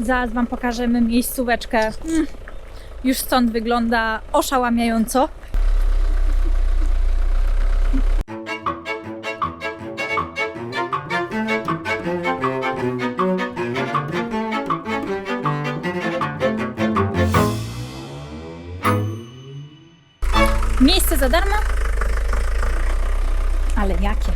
Zaraz Wam pokażemy miejscóweczkę. Mm, Już stąd wygląda oszałamiająco. Miejsce za darmo? Ale jakie?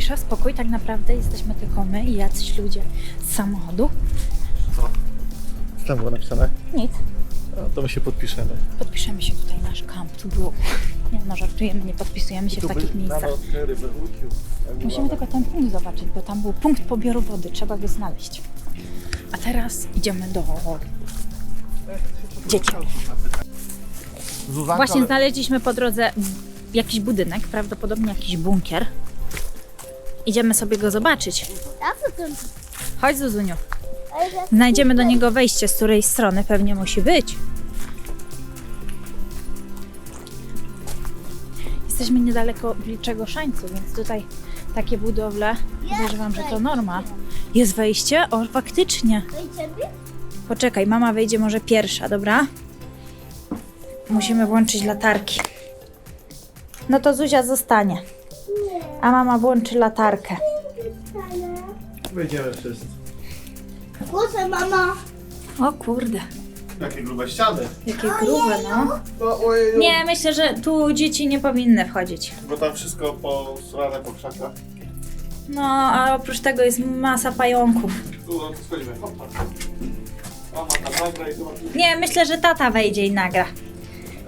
Cisza, spokój, tak naprawdę jesteśmy tylko my i jacyś ludzie z samochodu. Co? Co tam było napisane? Nic. No, to my się podpiszemy. Podpiszemy się tutaj nasz kamp. Tu było. Nie no, żartujemy, nie podpisujemy się w takich miejscach. Musimy tylko ten punkt zobaczyć, bo tam był punkt poboru wody. Trzeba go znaleźć. A teraz idziemy do dzieci. Zuzanka, Właśnie znaleźliśmy po drodze jakiś budynek, prawdopodobnie jakiś bunkier. Idziemy sobie go zobaczyć. Chodź Zuzuniu. Znajdziemy do niego wejście, z której strony pewnie musi być. Jesteśmy niedaleko Wilczego Szańcu, więc tutaj takie budowle, podejrzewam, że to norma. Jest wejście? O, faktycznie. Poczekaj, mama wejdzie może pierwsza, dobra? Musimy włączyć latarki. No to Zuzia zostanie. A mama włączy latarkę. Wejdziemy wszyscy. Proszę mama. O kurde, Jakie grube ściany. jakie grube, no. No, ojej, Nie, myślę, że tu dzieci nie powinny wchodzić. Bo tam wszystko posrane po krzakach. No, a oprócz tego jest masa pająków. Tu, no to schodzimy. Hopa. Mama tam nagra i zobaczymy. Nie, myślę, że tata wejdzie i nagra.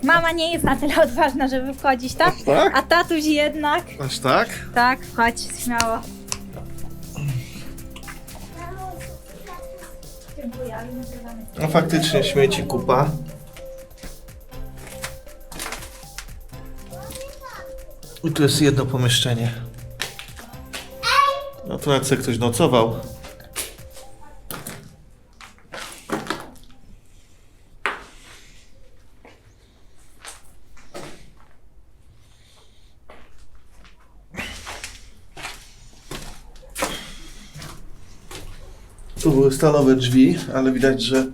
Mama nie jest na tyle odważna, żeby wchodzić, tak? tak? A tatuś jednak. Aż tak? Tak, chodź, śmiało. No faktycznie śmieci kupa. I tu jest jedno pomieszczenie. No tu nawet sobie ktoś nocował. Tu były stalowe drzwi, ale widać, że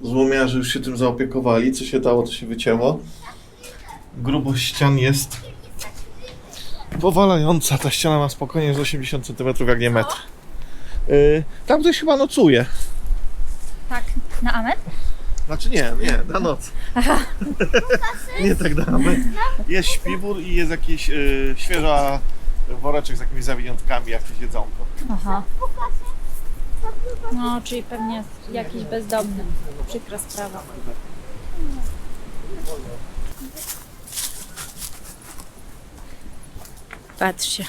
złomiarze już się tym zaopiekowali. Co się dało, to się wycięło. Grubość ścian jest powalająca. Ta ściana ma spokojnie z 80 cm, jak nie metr. Yy, tam ktoś chyba nocuje. Tak, na amen? Znaczy nie, nie, na noc. nie tak damy. Jest śpiwór i jest jakiś yy, świeża woreczek z jakimiś zawiniątkami, jakieś jedzonko. Aha. No, czyli pewnie jakiś bezdomny. Przykra sprawa. Patrzcie.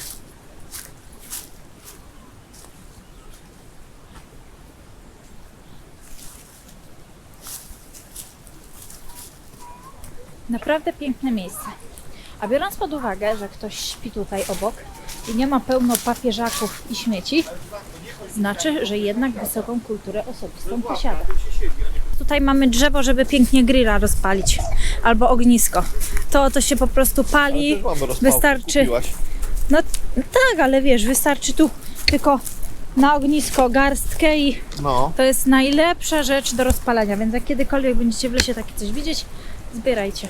Naprawdę piękne miejsce. A biorąc pod uwagę, że ktoś śpi tutaj obok i nie ma pełno papieżaków i śmieci, znaczy, że jednak wysoką kulturę osobistą posiada. Tutaj mamy drzewo, żeby pięknie grilla rozpalić, albo ognisko. To to się po prostu pali, wystarczy. No tak, ale wiesz, wystarczy tu tylko na ognisko garstkę i No. to jest najlepsza rzecz do rozpalania, więc jak kiedykolwiek będziecie w lesie takie coś widzieć, zbierajcie.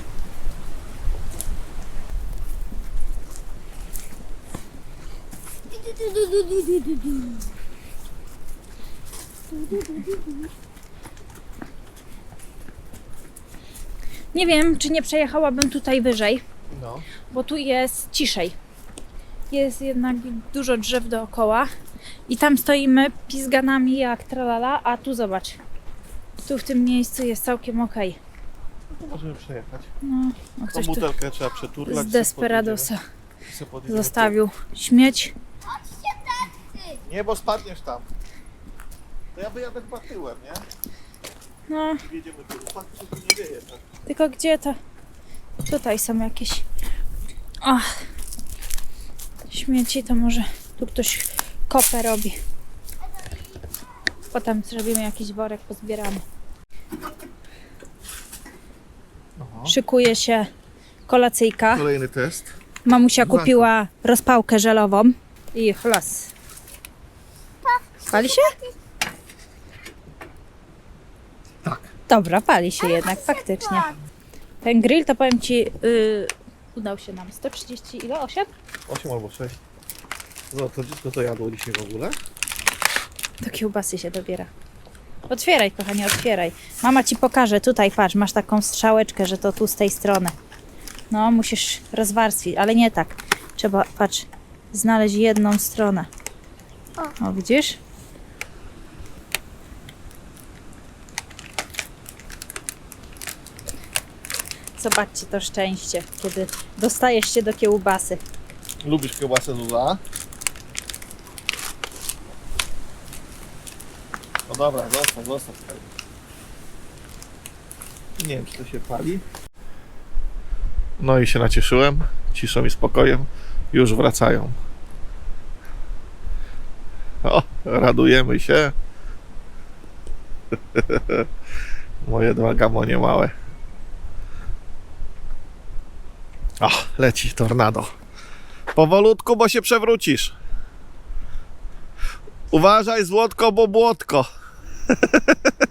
Nie wiem, czy nie przejechałabym tutaj wyżej, no. bo tu jest ciszej. Jest jednak dużo drzew dookoła i tam stoimy pizganami jak tralala, a tu zobacz. Tu w tym miejscu jest całkiem okej. Możemy przejechać. No, no Tą ktoś tu butelkę trzeba przeturlać. z Desperadosa sobie podjedziemy. podjedziemy. zostawił śmieć. Nie, bo spadniesz tam. To ja wyjadę chyba tyłem, nie? No, Jedziemy tu. Patrz, tu nie wieje. Tak. tylko gdzie to? Tutaj są jakieś Ach. śmieci, to może tu ktoś kopę robi. Potem zrobimy jakiś worek, pozbieramy. Szykuje się kolacyjka. Kolejny test. Mamusia Dwa. kupiła rozpałkę żelową i chlas. Pali się? Tak. Dobra, pali się jednak, faktycznie. Ten grill to powiem Ci, yy, udał się nam 130, ile? 8? 8 albo 6. No to dziecko to jadło dzisiaj w ogóle? Do kiełbasy się dobiera. Otwieraj, kochanie, otwieraj. Mama Ci pokaże, tutaj patrz, masz taką strzałeczkę, że to tu z tej strony. No, musisz rozwarstwić, ale nie tak. Trzeba, patrz, znaleźć jedną stronę. O, widzisz? Zobaczcie to szczęście, kiedy dostajesz się do kiełbasy. Lubisz kiełbasę Zula? No dobra, zostaw, zostaw. Nie wiem, czy to się pali. No i się nacieszyłem. Ciszą i spokojem. Już wracają. O, radujemy się. Moje dwa gamonie małe. O, leci tornado. Powolutku, bo się przewrócisz. Uważaj, złotko, bo błotko.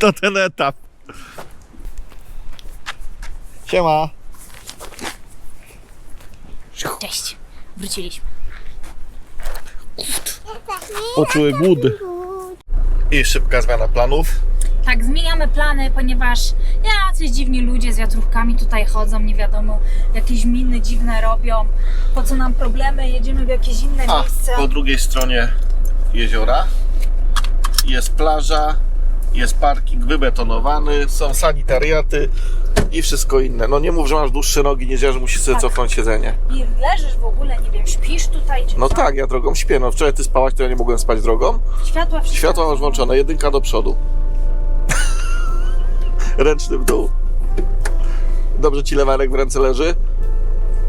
To ten etap. Siema. Cześć, wróciliśmy. Poczuły głód. I szybka zmiana planów. Tak, zmieniamy plany, ponieważ jacyś dziwni ludzie z wiatrówkami tutaj chodzą, nie wiadomo, jakieś miny dziwne robią. Po co nam problemy? Jedziemy w jakieś inne A miejsce. po drugiej stronie jeziora jest plaża, jest parking wybetonowany, są sanitariaty i wszystko inne. No nie mów, że masz dłuższe nogi, nie że musisz sobie Tak. cofnąć siedzenie. I leżysz w ogóle, nie wiem, śpisz tutaj czy No co? tak, ja drogą śpię. No wczoraj ty spałaś, to ja nie mogłem spać drogą. Światła wszystko Światła masz włączone, jedynka do przodu. Ręczny w dół. Dobrze ci lewarek w ręce leży?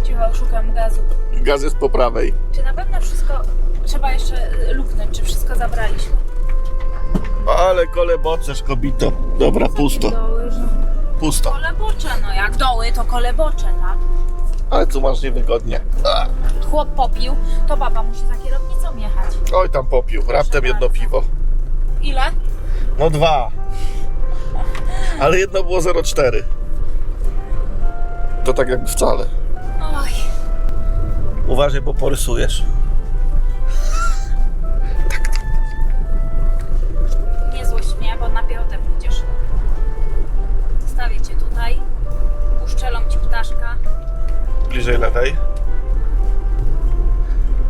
Cicho, szukam gazu. Gaz jest po prawej. Czy na pewno wszystko... Trzeba jeszcze y, luknąć, czy wszystko zabraliśmy? Ale kole boczesz, kobito. Dobra, pusto. Doły, że... Pusto. Kolebocze, no jak doły, to kolebocze, tak? Ale tu masz niewygodnie. A. Chłop popił, to baba musi za kierownicą jechać. Oj, tam popił. Raptem jedno piwo. Ile? No dwa. Ale jedno było 0,4. To tak jakby wcale. Oj. Uważaj, bo porysujesz. Nie złość mnie, bo na piechotę pójdziesz. Zostawię cię tutaj. Uszczelą ci ptaszka. Bliżej lewej.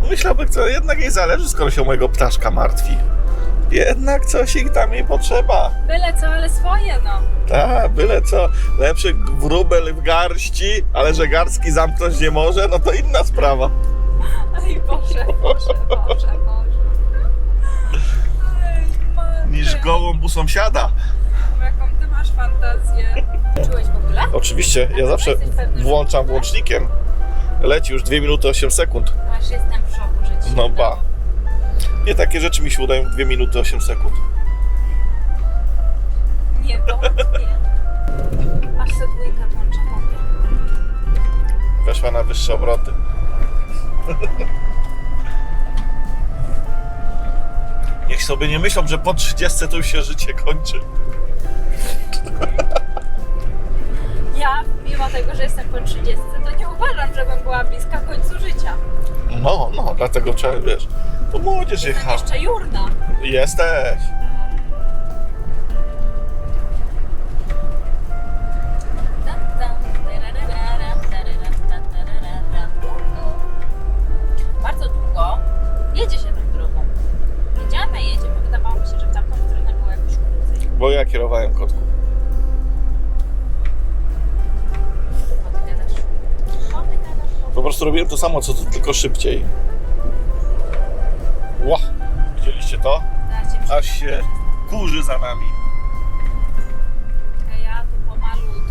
Myślałbym, co jednak jej zależy, skoro się o mojego ptaszka martwi. Jednak coś ich tam jej potrzeba. Byle co, ale swoje, no. Tak, byle co. Lepszy wróbel w garści, ale że garstki zamknąć nie może, no to inna sprawa. Oj, Boże, Boże, Boże, Boże. Ej, Niż gołąb u sąsiada. Jaką ty masz fantazję. Czułeś w ogóle? Oczywiście, ja zawsze Jesteś pewny, że włączam włącznikiem. Leci już 2 minuty 8 sekund. Aż jestem w szoku, że ci się No udało. ba. Nie takie rzeczy mi się udają w 2 minuty 8 sekund. Nie wątpię. Aż se dwójka włącza. Weszła na wyższe obroty. Niech sobie nie myślą, że po 30 to już się życie kończy. Ja, mimo tego, że jestem po 30, to nie uważam, żebym była bliska końcu życia. No, no, dlatego trzeba, wiesz, to młodzież Jestem jechała. jeszcze jurna. Jesteś. Bo ja kierowałem gadasz. Po prostu robiłem to samo, co ty, tylko szybciej. Ła! Widzieliście to? Aż się kurzy za nami. Ja tu pomalutku.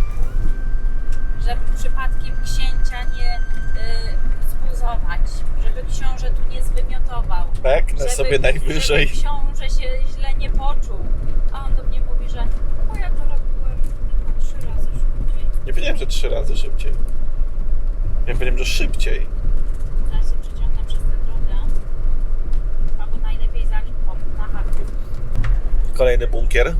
Żeby przypadkiem księcia nie y, zbuzować. Żeby książę tu nie zwymiotował. Beknę żeby, sobie najwyżej. Żeby książę się źle nie poczuł. A on do mnie mówi, że o ja to robiłem tylko trzy razy. Że trzy razy szybciej. Ja powiem, że szybciej. Zaraz się przeciągnę przez tę drogę. Albo najlepiej za na haku. Kolejny bunkier.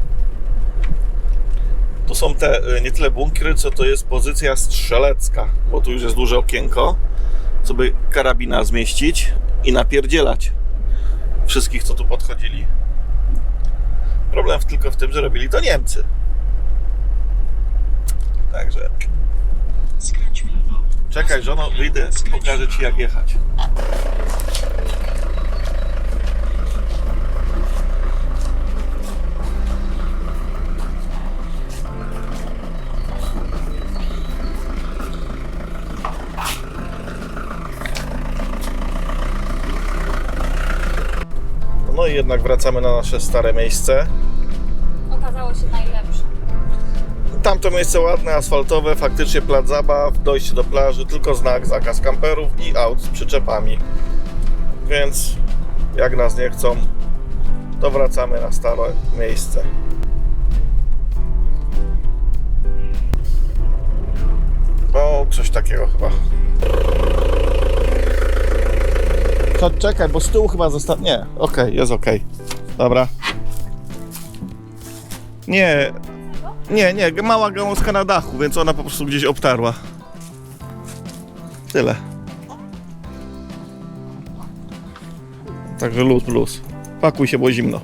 To są te y, nie tyle bunkry, co to jest pozycja strzelecka, bo tu już jest duże okienko, co by karabina zmieścić i napierdzielać wszystkich, co tu podchodzili. Problem w- tylko w tym, że robili to Niemcy. Także. Czekaj, żono, wyjdę, pokażę ci jak jechać. No i jednak wracamy na nasze stare miejsce. Tamto miejsce ładne, asfaltowe, faktycznie plac zabaw, dojście do plaży, tylko znak, zakaz kamperów i aut z przyczepami. Więc jak nas nie chcą, to wracamy na stare miejsce. O, coś takiego chyba. To czekaj, bo z tyłu chyba został. Nie, okej, jest okej. Dobra. Nie, nie, nie, mała gałązka na dachu, więc ona po prostu gdzieś obtarła. Tyle. Także luz, luz. Pakuj się, bo zimno.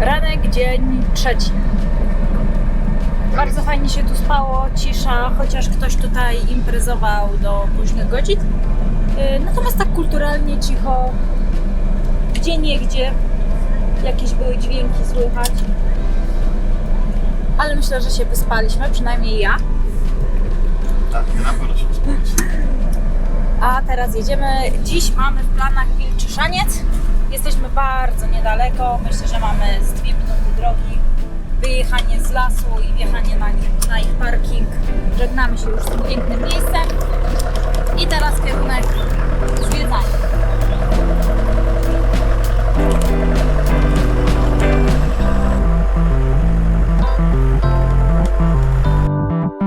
Ranek, dzień trzeci. Bardzo fajnie się tu spało, cisza, chociaż ktoś tutaj imprezował do późnych godzin. Yy, Natomiast tak kulturalnie, cicho, gdzie nie gdzie jakieś były dźwięki słychać. Ale myślę, że się wyspaliśmy, przynajmniej ja. Tak, na pewno się A teraz jedziemy. Dziś mamy w planach Wilczy Szaniec. Jesteśmy bardzo niedaleko. Myślę, że mamy z dwie minuty drogi. Wyjechanie z lasu i wjechanie na, na ich parking. Żegnamy się już z tym pięknym miejscem. I teraz kierunek zwiedzania.